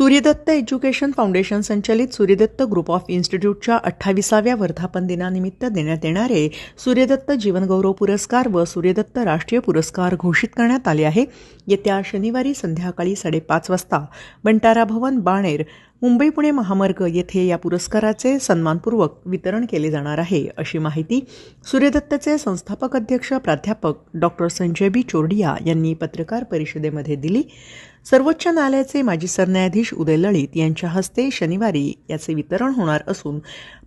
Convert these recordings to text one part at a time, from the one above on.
Suryadatta education foundation संचलित Suryadatta group of इन्स्टिट्यूटच्या अठ्ठावीसाव्या वर्धापन दिनानिमित्त देण्यात येणारे सूर्यदत्त जीवनगौरव पुरस्कार व सूर्यदत्त राष्ट्रीय पुरस्कार घोषित करण्यात आले आहे. येत्या शनिवारी संध्याकाळी साडेपाच वाजता बंटारा भवन बाणेर मुंबई पुणे महामार्ग येथे या पुरस्काराचे सन्मानपूर्वक वितरण केले जाणार आहे अशी माहिती सूर्यदत्तचे संस्थापक अध्यक्ष प्राध्यापक डॉक्टर संजय बी. चोरडिया यांनी पत्रकार परिषदेमध्ये दिली. सर्वोच्च न्यायालयाचे माजी सरन्यायाधीश उदय लळित यांच्या हस्ते शनिवारी याचे वितरण होणार असून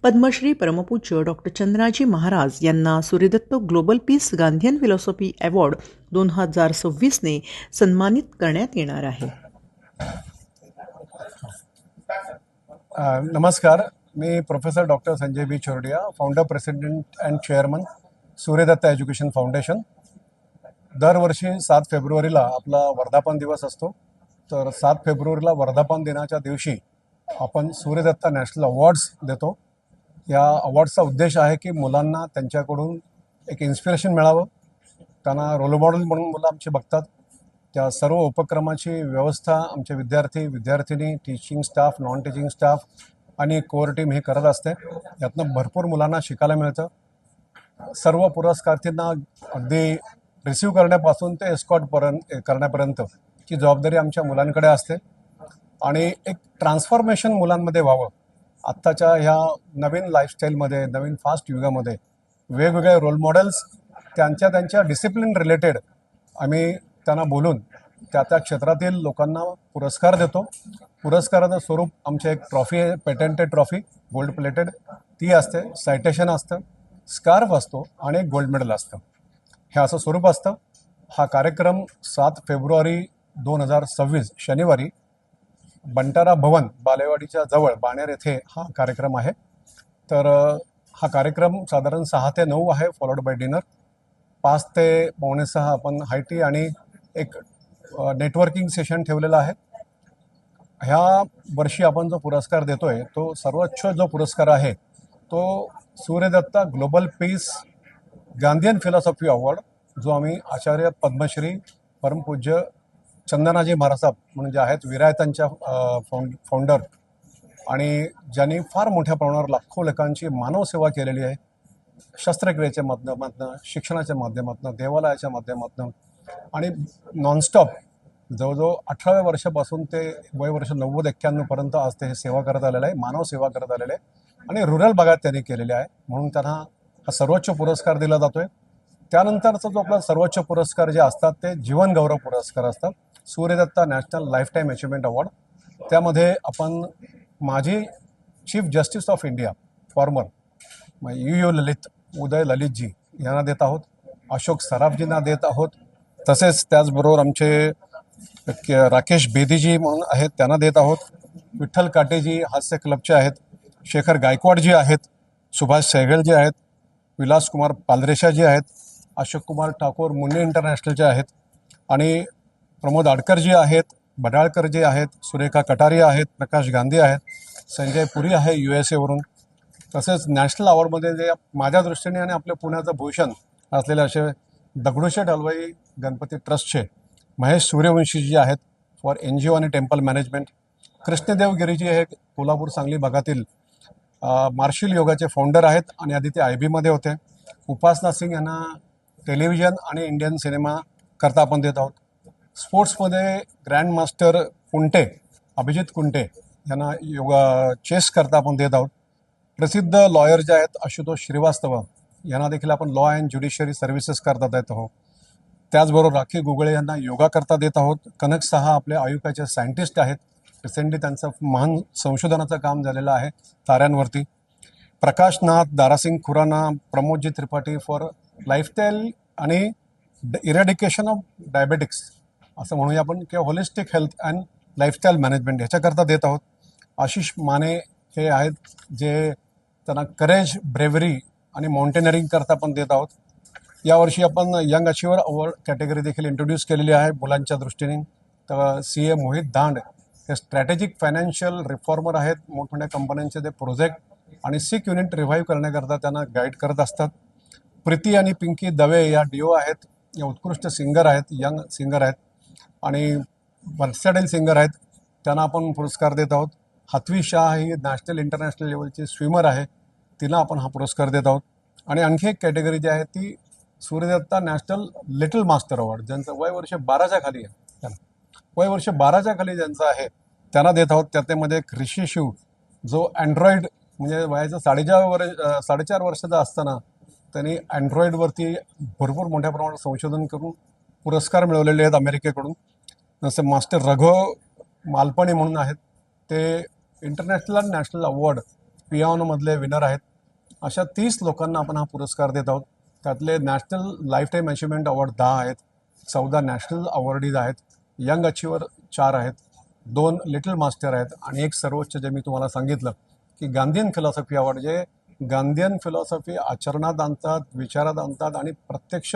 पद्मश्री परमपूज्य डॉक्टर चंद्राजी महाराज यांना Suryadatta global peace Gandhian philosophy award दोन हजार सव्वीसने सन्मानित करण्यात येणार आहे. नमस्कार. मी professor doctor Sanjay B Chordiya founder president and chairman Suryadatta education foundation. दरवर्षी सात फेब्रुवारीला आपला वर्धापन दिवस असतो. तर सात फेब्रुवारीला वर्धापन दिनाच्या दिवशी आपण सूर्यदत्ता नॅशनल अवॉर्ड्स देतो. या अवॉर्ड्सचा उद्देश आहे की मुलांना त्यांच्याकडून एक इन्स्पिरेशन मिळावं. त्यांना रोल मॉडेल म्हणून मुलं आमचे बघतात. त्या सर्व उपक्रमाची व्यवस्था आमचे विद्यार्थी विद्यार्थिनी teaching staff non teaching staff आणि कोअर टीम हे करत असते. यातनं भरपूर मुलांना शिकायला मिळतं. सर्व पुरस्कार्थींना अगदी रिसीव्ह करण्यापासून ते एस्कॉटपर्यंत करण्यापर्यंत ची जबाबदारी आमच्या मुलांकडे असते. आणि एक ट्रान्सफॉर्मेशन मुलांमध्ये व्हावं. आत्ताच्या ह्या नवीन लाईफस्टाईलमध्ये नवीन फास्ट युगामध्ये वेगवेगळे रोल मॉडेल्स त्यांच्या त्यांच्या डिसिप्लिन रिलेटेड आम्ही त्यांना बोलून त्या त्या क्षेत्रातील लोकांना पुरस्कार देतो. पुरस्काराचं स्वरूप आमचे एक ट्रॉफी आहे पेटंटेड ट्रॉफी गोल्ड प्लेटेड. ती असते सायटेशन असतं स्कार्फ असतो आणि एक गोल्ड मेडल असतं. हे असं स्वरूप असतं. हा कार्यक्रम सात फेब्रुवारी दोन हजार सव्वीस शनिवारी बंटारा भवन बालेवाडीच्या जवळ बाणेर येथे हा कार्यक्रम आहे. तर हा कार्यक्रम साधारण सहा ते नऊ आहे फॉलोड बाय डिनर पाच ते पावणे सहा आपण हायटी आणि एक नेटवर्किंग सेशन ठेवलेलं आहे. ह्या वर्षी आपण जो पुरस्कार देतोय तो सर्वोच्च जो पुरस्कार आहे तो Suryadatta global peace Gandhian philosophy award जो आम्ही आचार्य पद्मश्री परमपूज्य चंदनाजी महाराज म्हणून जे आहेत विरायतांच्या फाउंड फाउंडर आणि ज्यांनी फार मोठ्या प्रमाणावर लाखो लोकांची मानवसेवा केलेली आहे. शस्त्रक्रियेच्या माध्यमातून शिक्षणाच्या माध्यमातून देवालयाच्या माध्यमातून आणि नॉनस्टॉप जवळजवळ अठराव्या वर्षापासून ते वय वर्ष नव्वद एक्क्याण्णवपर्यंत आज ते हे सेवा करत आलेलं आहे मानव सेवा करत आलेले आहे. आणि रुरल भागात त्यांनी केलेले आहे म्हणून त्यांना हा सर्वोच्च पुरस्कार दिला जातोय. त्यानंतरचा जो आपला सर्वोच्च पुरस्कार जे असतात ते जीवन गौरव पुरस्कार असतात. Suryadatta national lifetime achievement award. त्यामध्ये आपण माजी chief justice of India former U U Lalit Uday Lalitji यांना देत आहोत. अशोक सराफजींना देत आहोत. तसेच त्याचबरोबर आमचे के- राकेश बेदीजी म्हणून आहेत त्यांना देत आहोत. विठ्ठल काटेजी हास्य क्लबचे आहेत. शेखर गायकवाडजी आहेत. सुभाष सहगलजी आहेत. विलासकुमार पालरेशाजी आहेत. अशोक कुमार ठाकूर मुन्ने इंटरनॅशनलचे आहेत. आणि प्रमोद आडकरजी आहेत. बडाळकरजी आहेत. सुरेखा कटारिया आहेत. प्रकाश गांधी आहेत. संजय पुरी आहे यू एस एवरून तसेच नॅशनल अवॉर्डमध्ये जे माझ्या दृष्टीने आणि आपल्या पुण्याचं भूषण असलेले असे दगडूशेठ हलवाई गणपती ट्रस्टचे महेश सूर्यवंशीजी आहेत फॉर एन जी ओ आणि टेम्पल मॅनेजमेंट कृष्णदेव गिरीजी हे कोल्हापूर सांगली भागातील मार्शल योगाचे फाउंडर आहेत आणि आधी ते आय बीमध्ये होते. उपासना सिंग यांना टेलिव्हिजन आणि इंडियन सिनेमा करता आपण देत आहोत. स्पोर्ट्समध्ये ग्रँड मास्टर कुंटे अभिजित कुंटे यांना योगा चेस करता आपण देत आहोत. प्रसिद्ध लॉयर जे आहेत आशुतोष श्रीवास्तव यांना देखील आपण लॉ अँड ज्युडिशियरी सर्व्हिसेस करता देत आहोत. त्याचबरोबर राखी गुगळे यांना योगा करता देत आहोत. कनक सहा आपल्या आयुकाचे सायंटिस्ट आहेत. रिसेंटली त्यांचं महान संशोधनाचं काम झालेलं आहे ताऱ्यांवरती. प्रकाश नाथ दारासिंग खुराना प्रमोदजी त्रिपाठी फॉर लाईफस्टाईल आणि इरेडिकेशन ऑफ डायबेटिक्स असं म्हणूया आपण. किंवा holistic health and lifestyle management ह्याच्याकरता देत आहोत. आशिष माने हे आहेत जे त्यांना करेज ब्रेवरी आणि माउंटेनरिंग करता पण देत आहोत. यावर्षी आपण यंग अचिव्हर अवॉर्ड कॅटेगरी देखील इंट्रोड्यूस केलेली आहे मुलांच्या दृष्टीने. तर सी ए मोहित दांड हे स्ट्रॅटेजिक फायनान्शियल रिफॉर्मर आहेत. मोठमोठ्या कंपन्यांचे ते प्रोजेक्ट आणि सिक युनिट रिव्हाईव्ह करण्याकरता त्यांना गाईड करत असतात. प्रीती आणि पिंकी दवे या डिओ आहेत. या उत्कृष्ट सिंगर आहेत यंग सिंगर आहेत आणि वर्सॅडेल सिंगर आहेत. त्यांना आपण पुरस्कार देत आहोत. हथवी शाह ही नॅशनल इंटरनॅशनल लेवलची स्विमर आहे. तिला आपण हा पुरस्कार देत आहोत. आणि आणखी एक कॅटेगरी जी आहे ती Suryadatta national little master award ज्यांचं वय वर्ष बाराच्या खाली आहे. त्यांना वय वर्ष बाराच्या खाली ज्यांचं आहे त्यांना देत आहोत. त्याच्यामध्ये एक ऋषी शिव जो अँड्रॉइड म्हणजे वयाचं साडेचार वर्ष साडेचार वर्षाचा असताना त्यांनी अँड्रॉइडवरती भरपूर मोठ्या प्रमाणात संशोधन करून पुरस्कार मिळवलेले आहेत अमेरिकेकडून. जसे मास्टर रघव मालपाणी म्हणून आहेत. ते इंटरनॅशनल आणि नॅशनल अवॉर्ड पियानोमधले विनर आहेत. अशा तीस लोकांना आपण हा पुरस्कार देत आहोत. त्यातले national life time achievement award दहा आहेत चौदा नॅशनल अवॉर्डीज आहेत यंग अचिव्हर चार आहेत दोन लिटल मास्टर आहेत आणि एक सर्वोच्च जे मी तुम्हाला सांगितलं की गांधीयन फिलॉसॉफी अवॉर्ड जे गांधीयन फिलॉसॉफी आचरणात आणतात विचारात आणतात आणि प्रत्यक्ष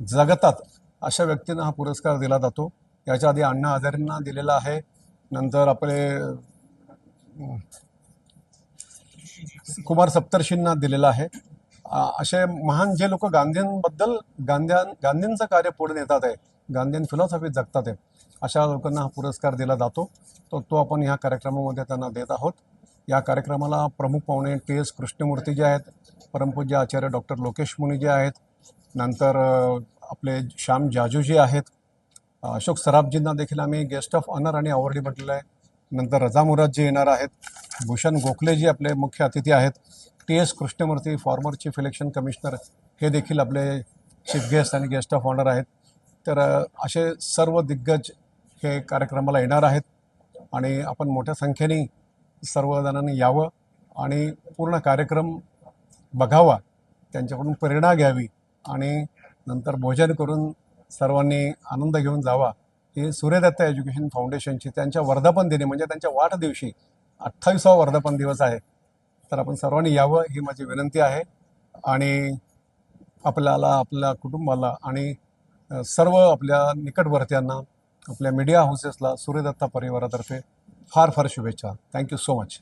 जगतात अशा व्यक्तींना हा पुरस्कार दिला जातो. याच्या आधी अण्णा हजारेंना दिलेला आहे. नंतर आपले कुमार सप्तर्षींना दिलेला आहे. असे महान जे लोक गांधींबद्दल गांध्या गांधींचं कार्य पुढे नेतात आहे गांधीन फिलॉसॉफी जगतात आहे अशा लोकांना हा पुरस्कार दिला जातो. तर तो आपण ह्या कार्यक्रमामध्ये त्यांना देत आहोत. या कार्यक्रमाला प्रमुख पाहुणे टी एस कृष्णमूर्ती जे आहेत परमपूज्य आचार्य डॉक्टर लोकेश मुनी जे आहेत नंतर आपले श्याम जाजूजी आहेत. अशोक सराफजींना देखील आम्ही गेस्ट ऑफ ऑनर आणि अवॉर्डी म्हटलेलं आहे. नंतर रजा मुरादजी येणार आहेत. भूषण गोखले जी आपले मुख्य अतिथी आहेत. T S Krishnamurthy former chief election commissioner हे देखील आपले चीफ गेस्ट आणि गेस्ट ऑफ ऑनर आहेत. तर असे सर्व दिग्गज हे कार्यक्रमाला येणार आहेत आणि आपण मोठ्या संख्येने सर्वजणांनी यावं आणि पूर्ण कार्यक्रम बघावा त्यांच्याकडून प्रेरणा घ्यावी आणि नंतर भोजन करून सर्वांनी आनंद घेऊन जावा. ही सूर्यदत्त एज्युकेशन फाउंडेशनची त्यांच्या वर्धापन दिनी म्हणजे त्यांच्या वाढदिवशी अठ्ठावीसावा वर्धापन दिवस आहे. तर आपण सर्वांनी यावं ही माझी विनंती आहे. आणि आपल्याला आपल्या कुटुंबाला आणि सर्व आपल्या निकटवर्त्यांना आपल्या मीडिया हाऊसेसला सूर्यदत्ता परिवारातर्फे फार फार शुभेच्छा. Thank you so much